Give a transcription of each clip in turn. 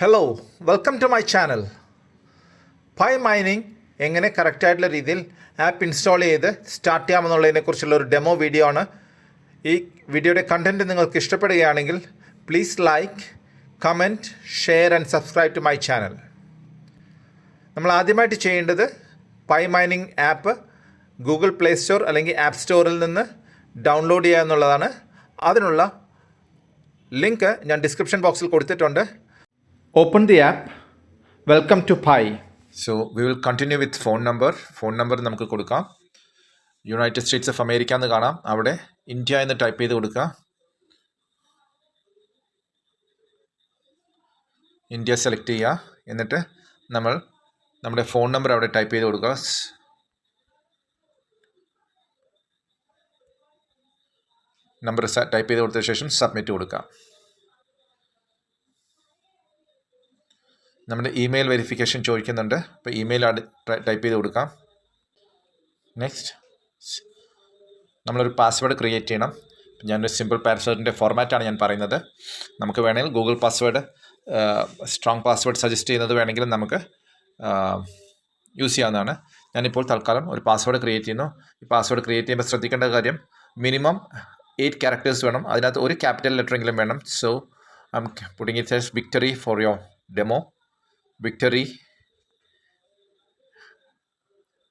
Hello welcome to my channel Pi mining എങ്ങനെ കറക്റ്റായിട്ടുള്ള രീതിയിൽ ആപ്പ് ഇൻസ്റ്റാൾ ചെയ്ത് സ്റ്റാർട്ട് ചെയ്യാമെന്നുള്ളതിനെക്കുറിച്ചുള്ള ഒരു ഡെമോ വീഡിയോ ആണ്. ഈ വീഡിയോയുടെ കണ്ടന്റ് നിങ്ങൾക്ക് ഇഷ്ടപ്പെടുകയാണെങ്കിൽ please like comment share and subscribe to my channel നമ്മൾ ആദ്യമായിട്ട് ചെയ്യേണ്ടത് Pi mining app Google Play store അല്ലെങ്കിൽ ആപ്പ് സ്റ്റോറിൽ നിന്ന് ഡൗൺലോഡ് ചെയ്യുക എന്നുള്ളതാണ്. അതിനുള്ള ലിങ്ക് ഞാൻ ഡിസ്ക്രിപ്ഷൻ ബോക്സിൽ കൊടുത്തിട്ടുണ്ട്. Open the app welcome to Pi so we will continue with phone number phone number നമുക്ക് കൊടുക്കാം. യുണൈറ്റഡ് സ്റ്റേറ്റ്സ് ഓഫ് അമേരിക്ക എന്ന് കാണാം. അവിടെ ഇന്ത്യ എന്ന് ടൈപ്പ് ചെയ്ത് കൊടുക്കുക. ഇന്ത്യ സെലക്ട് ചെയ്യുക. എന്നിട്ട് നമ്മൾ നമ്മുടെ ഫോൺ നമ്പർ അവിടെ ടൈപ്പ് ചെയ്ത് കൊടുക്കുക. നമ്പർ ടൈപ്പ് ചെയ്ത് കൊടുത്ത ശേഷം സബ്മിറ്റ് കൊടുക്കുക. നമ്മുടെ ഇമെയിൽ വെരിഫിക്കേഷൻ ചോദിക്കുന്നുണ്ട്. അപ്പോൾ ഇമെയിൽ ടൈപ്പ് ചെയ്ത് കൊടുക്കാം. നെക്സ്റ്റ് നമ്മളൊരു പാസ്വേഡ് ക്രിയേറ്റ് ചെയ്യണം. ഞാനൊരു സിമ്പിൾ പാസ്വേഡിന്റെ ഫോർമാറ്റാണ് ഞാൻ പറയുന്നത്. നമുക്ക് വേണമെങ്കിൽ Google password strong password suggest ചെയ്യുന്നത് വേണമെങ്കിലും നമുക്ക് യൂസ് ചെയ്യാവുന്നതാണ്. ഞാനിപ്പോൾ തൽക്കാലം ഒരു പാസ്വേഡ് ക്രിയേറ്റ് ചെയ്യുന്നു. ഈ പാസ്വേഡ് ക്രിയേറ്റ് ചെയ്യുമ്പോൾ ശ്രദ്ധിക്കേണ്ട കാര്യം മിനിമം എയ്റ്റ് ക്യാരക്ടേഴ്സ് വേണം. അതിനകത്ത് ഒരു ക്യാപിറ്റൽ ലെറ്ററെങ്കിലും വേണം. So I'm putting it as victory for your demo victory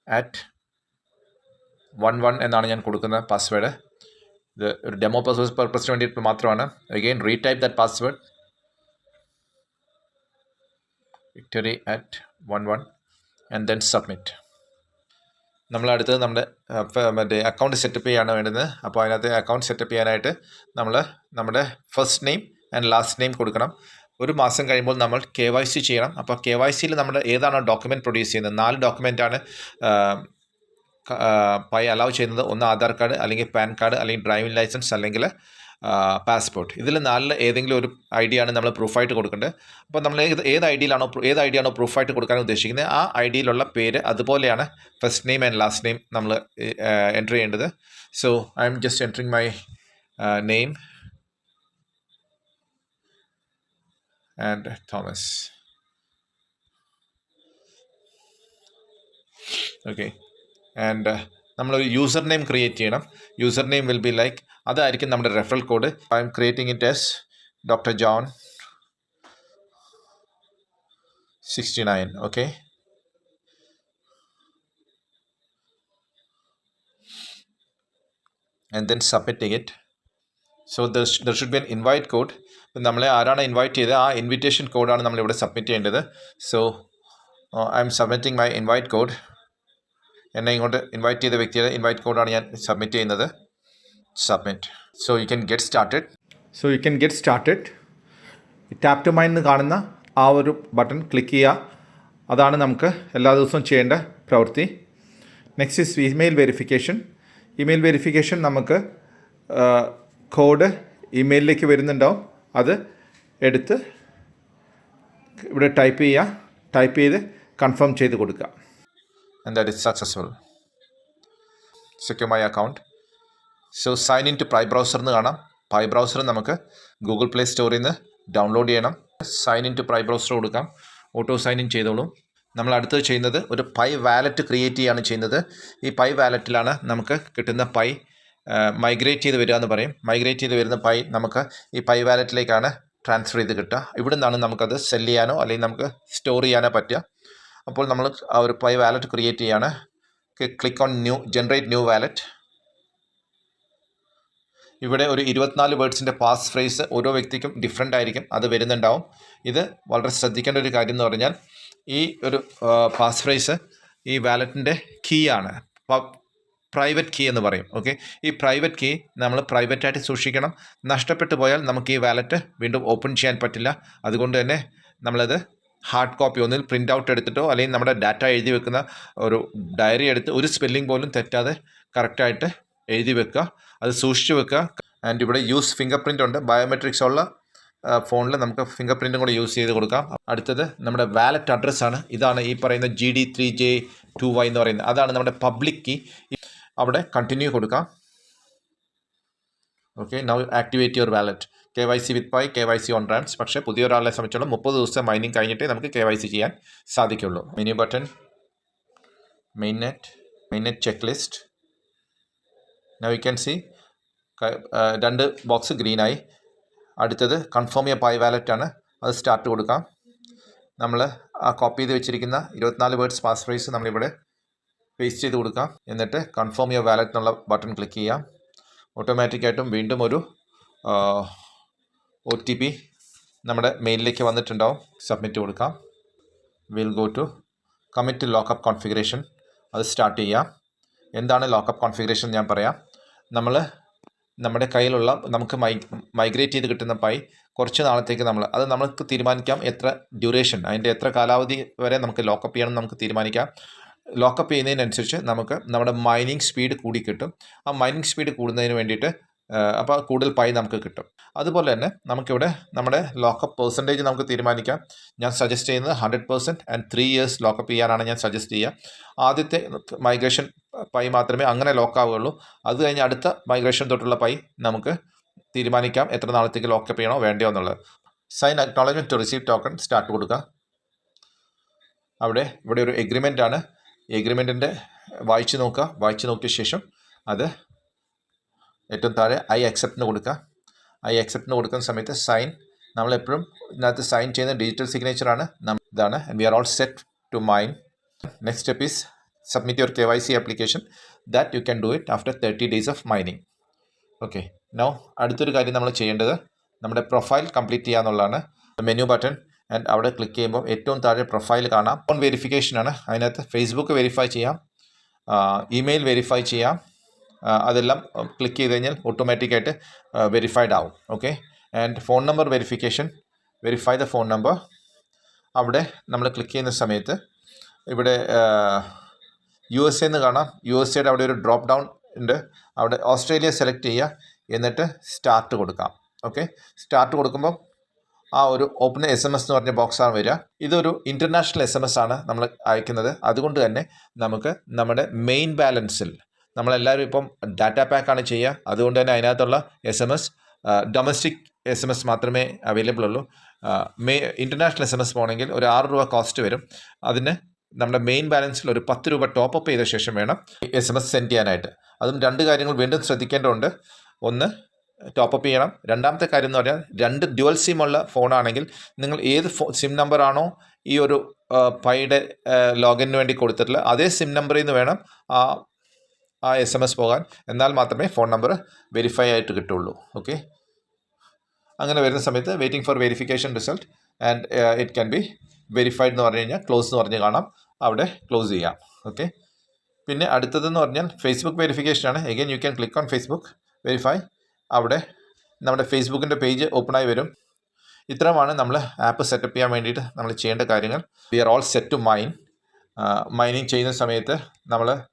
at one one എന്നാണ് ഞാൻ കൊടുക്കുന്ന പാസ്വേഡ് ഇത് ഒരു ഡെമോ പർപ്പസ് പർപ്പസിന് വേണ്ടിയിട്ട് മാത്രമാണ്. Again retype that password victory at one one and then submit നമ്മൾ അടുത്തത് നമ്മുടെ മറ്റേ അക്കൗണ്ട് സെറ്റപ്പ് ചെയ്യാണ് വേണ്ടത്. അപ്പോൾ അതിനകത്ത് അക്കൗണ്ട് സെറ്റപ്പ് ചെയ്യാനായിട്ട് നമ്മൾ നമ്മുടെ first name and last name കൊടുക്കണം. ഒരു മാസം കഴിയുമ്പോൾ നമ്മൾ കെ വൈ സി ചെയ്യണം. അപ്പോൾ കെ വൈ സിയിൽ നമ്മൾ ഏതാണോ ഡോക്യുമെന്റ് പ്രൊഡ്യൂസ് ചെയ്യുന്നത്? നാല് ഡോക്യുമെന്റാണ് പൈ അലൗ ചെയ്യുന്നത്. ഒന്ന് ആധാർ കാർഡ് അല്ലെങ്കിൽ പാൻ കാർഡ് അല്ലെങ്കിൽ ഡ്രൈവിംഗ് ലൈസൻസ് അല്ലെങ്കിൽ പാസ്പോർട്ട്. ഇതിൽ നാലിൽ ഏതെങ്കിലും ഒരു ഐ ആണ് നമ്മൾ പ്രൂഫായിട്ട് കൊടുക്കേണ്ടത്. അപ്പോൾ നമ്മൾ ഏത് ഐ ഡിയിലാണോ ഏത് ഐ ഡി ആണോ പ്രൂഫായിട്ട് കൊടുക്കാൻ ഉദ്ദേശിക്കുന്നത്? ആ ഐ ഡിയിലുള്ള പേര് അതുപോലെയാണ് first name and last name നമ്മൾ എന്റർ ചെയ്യേണ്ടത്. So I'm just entering my name. And Thomas okay and നമ്മളൊരു യൂസർ നെയിം ക്രിയേറ്റ് ചെയ്യണം. User name will be like അതായിരിക്കും നമ്മുടെ referral code I'm creating it as doctor John sixty nine okay and then submitting it so there should be an invite code നമ്മളെ ആരാണ് invite ചെയ്തത്? ആ invitation കോഡാണ് നമ്മളിവിടെ submit ചെയ്യേണ്ടത്. So I'm submitting my invite code എന്നെ ഇങ്ങോട്ട് invite ചെയ്ത വ്യക്തിയുടെ ഇൻവൈറ്റ് കോഡാണ് ഞാൻ സബ്മിറ്റ് ചെയ്യുന്നത്. Submit so you can get started so you can get started tap to mine കാണുന്ന ആ ഒരു ബട്ടൺ ക്ലിക്ക് ചെയ്യുക. അതാണ് നമുക്ക് എല്ലാ ദിവസവും ചെയ്യേണ്ട പ്രവൃത്തി. Next is email verification email verification നമുക്ക് കോഡ് ഇമെയിലിലേക്ക് വരുന്നുണ്ടാവും. അത് എടുത്ത് ഇവിടെ ടൈപ്പ് ചെയ്യുക. ടൈപ്പ് ചെയ്ത് കൺഫേം ചെയ്ത് കൊടുക്കുക. And is successful. Secure my account. So sign in to Pi browser എന്ന് കാണാം. പൈ ബ്രൗസർ നമുക്ക് ഗൂഗിൾ പ്ലേ സ്റ്റോറിൽ നിന്ന് ഡൗൺലോഡ് ചെയ്യണം. Sign in to Pi browser കൊടുക്കാം. ഓട്ടോ സൈൻ ഇൻ ചെയ്തോളൂ. നമ്മൾ അടുത്തത് ചെയ്യുന്നത് ഒരു പൈ വാലറ്റ് ക്രിയേറ്റ് ചെയ്യുകയാണ് ചെയ്യുന്നത്. ഈ പൈ വാലറ്റിലാണ് നമുക്ക് കിട്ടുന്ന പൈ മൈഗ്രേറ്റ് ചെയ്ത് വരിക എന്ന് പറയും. മൈഗ്രേറ്റ് ചെയ്ത് വരുന്ന പൈ നമുക്ക് ഈ പൈ വാലറ്റിലേക്കാണ് ട്രാൻസ്ഫർ ചെയ്ത് കിട്ടുക. ഇവിടെ നിന്നാണ് നമുക്കത് സെൽ ചെയ്യാനോ അല്ലെങ്കിൽ നമുക്ക് സ്റ്റോർ ചെയ്യാനോ പറ്റുക. അപ്പോൾ നമ്മൾ ആ ഒരു പൈ വാലറ്റ് ക്രിയേറ്റ് ചെയ്യാണ്. Click on new generate new wallet ഇവിടെ ഒരു ഇരുപത്തിനാല് വേർഡ്സിന്റെ പാസ് ഫ്രേസ് ഓരോ വ്യക്തിക്കും ഡിഫറെന്റ് ആയിരിക്കും. അത് വരുന്നുണ്ടാവും. ഇത് വളരെ ശ്രദ്ധിക്കേണ്ട ഒരു കാര്യം എന്ന് പറഞ്ഞാൽ ഈ ഒരു പാസ് ഫ്രേസ് ഈ വാലറ്റിന്റെ കീ ആണ്. പ്രൈവറ്റ് കീ എന്ന് പറയും ഓക്കെ ഈ പ്രൈവറ്റ് കീ നമ്മൾ പ്രൈവറ്റായിട്ട് സൂക്ഷിക്കണം. നഷ്ടപ്പെട്ടു പോയാൽ നമുക്ക് ഈ വാലറ്റ് വീണ്ടും ഓപ്പൺ ചെയ്യാൻ പറ്റില്ല. അതുകൊണ്ട് തന്നെ നമ്മളത് ഹാർഡ് കോപ്പി ഒന്നിൽ പ്രിന്റ് ഔട്ട് എടുത്തിട്ടോ അല്ലെങ്കിൽ നമ്മുടെ ഡാറ്റ എഴുതി വെക്കുന്ന ഒരു ഡയറി എടുത്ത് ഒരു സ്പെല്ലിംഗ് പോലും തെറ്റാതെ കറക്റ്റായിട്ട് എഴുതി വെക്കുക. അത് സൂക്ഷിച്ചു വെക്കുക. ആൻഡ് ഇവിടെ യൂസ് ഫിംഗർ പ്രിന്റ് ഉണ്ട്. ബയോമെട്രിക്സ് ഉള്ള ഫോണിൽ നമുക്ക് ഫിംഗർ പ്രിന്റും കൂടെ യൂസ് ചെയ്ത് കൊടുക്കാം. അടുത്തത് നമ്മുടെ വാലറ്റ് അഡ്രസ്സാണ് ഇതാണ് ഈ പറയുന്ന G D three J two Y എന്ന് പറയുന്നത്. അതാണ് നമ്മുടെ പബ്ലിക് കീ അവിടെ കണ്ടിന്യൂ കൊടുക്കാം. Okay now activate your wallet K Y C with Pi K Y C on trans പക്ഷേ പുതിയ ഒരാളെ സംബന്ധിച്ചോളം മുപ്പത് ദിവസം മൈനിങ് കഴിഞ്ഞിട്ടേ നമുക്ക് കെ വൈ സി ചെയ്യാൻ സാധിക്കുള്ളൂ. Menu button main net main net checklist now you can see രണ്ട് ബോക്സ് ഗ്രീനായി അടുത്തത് കൺഫേം യ പൈ വാലറ്റ് ആണ്. അത് സ്റ്റാർട്ട് കൊടുക്കാം. നമ്മൾ ആ കോപ്പി ചെയ്ത് വെച്ചിരിക്കുന്ന ഇരുപത്തിനാല് വേർഡ്സ് പാസ് ഫ്രേസ് നമ്മളിവിടെ പേസ്റ്റ് ചെയ്ത് കൊടുക്കാം. എന്നിട്ട് കൺഫേം യുവർ വാലറ്റ് എന്നുള്ള ബട്ടൺ ക്ലിക്ക് ചെയ്യാം. ഓട്ടോമാറ്റിക്കായിട്ടും വീണ്ടും ഒരു ഒ ടി പി നമ്മുടെ മെയിലിലേക്ക് വന്നിട്ടുണ്ടാവും. സബ്മിറ്റ് കൊടുക്കാം. Will go to commit lockup configuration അത് സ്റ്റാർട്ട് ചെയ്യാം. എന്താണ് ലോക്കപ്പ് കോൺഫിഗറേഷൻ ഞാൻ പറയാം. നമ്മൾ നമ്മുടെ കയ്യിലുള്ള നമുക്ക് മൈ മൈഗ്രേറ്റ് ചെയ്ത് കിട്ടുന്ന പൈ കുറച്ച് നാളത്തേക്ക് നമ്മൾ അത് നമുക്ക് തീരുമാനിക്കാം എത്ര ഡ്യൂറേഷൻ അതിന്റെ എത്ര കാലാവധി വരെ നമുക്ക് ലോക്കപ്പ് ചെയ്യണം നമുക്ക് തീരുമാനിക്കാം. ലോക്കപ്പ് ചെയ്യുന്നതിനനുസരിച്ച് നമുക്ക് നമ്മുടെ മൈനിങ് സ്പീഡ് കൂടി കിട്ടും. ആ മൈനിങ് സ്പീഡ് കൂടുന്നതിന് വേണ്ടിയിട്ട് അപ്പോൾ കൂടുതൽ പൈ നമുക്ക് കിട്ടും. അതുപോലെ തന്നെ നമുക്കിവിടെ നമ്മുടെ ലോക്കപ്പ് പെർസെന്റേജ് നമുക്ക് തീരുമാനിക്കാം. ഞാൻ സജസ്റ്റ് ചെയ്യുന്നത് hundred percent and three years lockup ചെയ്യാനാണ് ഞാൻ സജസ്റ്റ് ചെയ്യുക. ആദ്യത്തെ മൈഗ്രേഷൻ പൈ മാത്രമേ അങ്ങനെ ലോക്ക് ആവുകയുള്ളൂ. അത് കഴിഞ്ഞ് അടുത്ത മൈഗ്രേഷൻ തൊട്ടുള്ള പൈ നമുക്ക് തീരുമാനിക്കാം. എത്ര നാളത്തേക്ക് ലോക്കപ്പ് ചെയ്യണോ വേണ്ടയോ എന്നുള്ളത്. Sign acknowledgement to receive token start കൊടുക്കുക. അവിടെ ഇവിടെ ഒരു എഗ്രിമെന്റ് ആണ്. എഗ്രിമെന്റിന്റെ വായിച്ചു നോക്കുക. വായിച്ചു നോക്കിയ ശേഷം അത് ഏറ്റവും താഴെ ഐ അക്സെപ്റ്റിന് കൊടുക്കുക. ഐ അക്സെപ്റ്റിന് കൊടുക്കുന്ന സമയത്ത് സൈൻ നമ്മളെപ്പോഴും ഇതിനകത്ത് സൈൻ ചെയ്യുന്ന ഡിജിറ്റൽ സിഗ്നേച്ചറാണ് നമ്മൾ ഇതാണ്. We are all set to mine next step is submit your K Y C application that you can do it after thirty days of mining okay no അടുത്തൊരു കാര്യം നമ്മൾ ചെയ്യേണ്ടത് നമ്മുടെ പ്രൊഫൈൽ കംപ്ലീറ്റ് ചെയ്യുക എന്നുള്ളതാണ് മെനു ബട്ടൺ ആൻഡ് അവിടെ click ചെയ്യുമ്പോൾ ഏറ്റവും താഴെ പ്രൊഫൈൽ കാണാം. ഫോൺ വെരിഫിക്കേഷൻ ആണ്. അതിനകത്ത് ഫേസ്ബുക്ക് വെരിഫൈ ചെയ്യാം. ഇമെയിൽ വെരിഫൈ ചെയ്യാം. അതെല്ലാം ക്ലിക്ക് ചെയ്ത് കഴിഞ്ഞാൽ ഓട്ടോമാറ്റിക്കായിട്ട് വെരിഫൈഡ് ആവും. Okay and phone number verification verify the phone number അവിടെ നമ്മൾ ക്ലിക്ക് ചെയ്യുന്ന സമയത്ത് ഇവിടെ യു എസ് എന്ന് കാണാം. യു എസ് എയുടെ അവിടെ ഒരു ഡ്രോപ്പ് ഡൗൺ ഉണ്ട്. അവിടെ ഓസ്ട്രേലിയ സെലക്ട് ചെയ്യുക. എന്നിട്ട് സ്റ്റാർട്ട് കൊടുക്കാം. ഓക്കെ സ്റ്റാർട്ട് കൊടുക്കുമ്പോൾ ആ ഒരു ഓപ്പൺ എസ് എം എസ് എന്ന് പറഞ്ഞ ബോക്സാണ് വരിക. ഇതൊരു ഇന്റർനാഷണൽ എസ് എം എസ് ആണ് നമ്മൾ അയക്കുന്നത്. അതുകൊണ്ട് തന്നെ നമുക്ക് നമ്മുടെ മെയിൻ ബാലൻസിൽ നമ്മളെല്ലാവരും ഇപ്പം ഡാറ്റ പാക്കാണ് ചെയ്യുക. അതുകൊണ്ട് തന്നെ അതിനകത്തുള്ള S M S domestic S M S മാത്രമേ അവൈലബിൾ ഉള്ളൂ. May international S M S പോകണമെങ്കിൽ ഒരു ആറ് രൂപ കോസ്റ്റ് വരും. അതിന് നമ്മുടെ മെയിൻ ബാലൻസിൽ ഒരു പത്ത് രൂപ ടോപ്പ് അപ്പ് ചെയ്ത ശേഷം വേണം എസ് എം എസ് സെൻഡ് ചെയ്യാനായിട്ട്. അതും രണ്ട് കാര്യങ്ങൾ വീണ്ടും ശ്രദ്ധിക്കേണ്ടതുണ്ട്. ഒന്ന് ടോപ്പ് ചെയ്യണം. രണ്ടാമത്തെ കാര്യം എന്ന് പറഞ്ഞാൽ രണ്ട് ഡ്യുവൽ സിം ഉള്ള ഫോണാണെങ്കിൽ നിങ്ങൾ ഏത് സിം നമ്പറാണോ ഈ ഒരു പൈയുടെ ലോഗിന് വേണ്ടി കൊടുത്തിട്ടുള്ളത് അതേ സിം നമ്പറിൽ നിന്ന് വേണം ആ ആ എസ് എം എസ് പോകാൻ. എന്നാൽ മാത്രമേ ഫോൺ നമ്പർ വെരിഫൈ ആയിട്ട് കിട്ടുള്ളൂ. ഓക്കെ അങ്ങനെ വരുന്ന സമയത്ത് waiting for verification result and it can be verified എന്ന് പറഞ്ഞു കഴിഞ്ഞാൽ ക്ലോസ് എന്ന് പറഞ്ഞ് കാണാം. അവിടെ ക്ലോസ് ചെയ്യാം. ഓക്കെ പിന്നെ അടുത്തതെന്ന് പറഞ്ഞാൽ Facebook വെരിഫിക്കേഷനാണ് again you can click on Facebook verify അവിടെ നമ്മുടെ ഫേസ്ബുക്കിന്റെ പേജ് ഓപ്പണായി വരും. ഇത്രയുമാണ് നമ്മൾ ആപ്പ് സെറ്റപ്പ് ചെയ്യാൻ വേണ്ടിയിട്ട് നമ്മൾ ചെയ്യേണ്ട കാര്യങ്ങൾ. We are all set to mine mining ചെയ്യുന്ന സമയത്ത് നമ്മൾ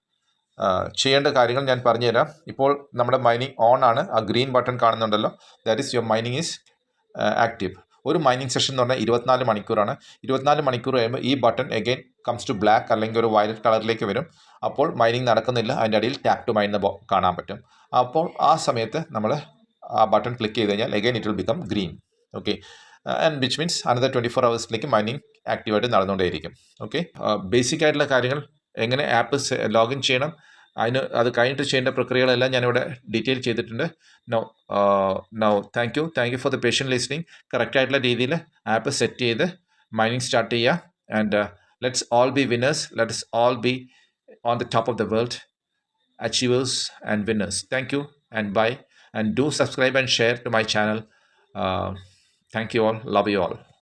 ചെയ്യേണ്ട കാര്യങ്ങൾ ഞാൻ പറഞ്ഞുതരാം. ഇപ്പോൾ നമ്മുടെ മൈനിങ് ഓൺ ആണ്. ആ ഗ്രീൻ ബട്ടൺ കാണുന്നുണ്ടല്ലോ. That is your mining is active ഒരു മൈനിങ് സെഷൻ എന്ന് പറഞ്ഞാൽ ഇരുപത്തിനാല് മണിക്കൂറാണ്. ഇരുപത്തിനാല് മണിക്കൂർ കഴിയുമ്പോൾ ഈ button again comes to black അല്ലെങ്കിൽ ഒരു വയലറ്റ് കളറിലേക്ക് വരും. അപ്പോൾ മൈനിങ് നടക്കുന്നില്ല. അതിന്റെ അടിയിൽ ടാപ്പ് ടു മൈൻ കാണാൻ പറ്റും. അപ്പോൾ ആ സമയത്ത് നമ്മൾ ആ ബട്ടൺ ക്ലിക്ക് ചെയ്ത് കഴിഞ്ഞാൽ again it will become green okay and which means another twenty four അവേഴ്സിലേക്ക് mining ആക്റ്റീവായിട്ട് നടന്നുകൊണ്ടേയിരിക്കും. ഓക്കെ ബേസിക് ആയിട്ടുള്ള കാര്യങ്ങൾ എങ്ങനെ ആപ്പ് ലോഗിൻ ചെയ്യണം? അതിന് അത് കഴിഞ്ഞിട്ട് ചെയ്യേണ്ട പ്രക്രിയകളെല്ലാം ഞാനിവിടെ ഡീറ്റെയിൽ ചെയ്തിട്ടുണ്ട് no no thank you thank you for the patient listening കറക്റ്റായിട്ടുള്ള രീതിയിൽ ആപ്പ് സെറ്റ് ചെയ്ത് മൈനിങ് സ്റ്റാർട്ട് ചെയ്യുക and let's all be winners let's all be on the top of the world achievers and winners. Thank you and bye. And do subscribe and share to my channel. Uh, thank you all. Love you all.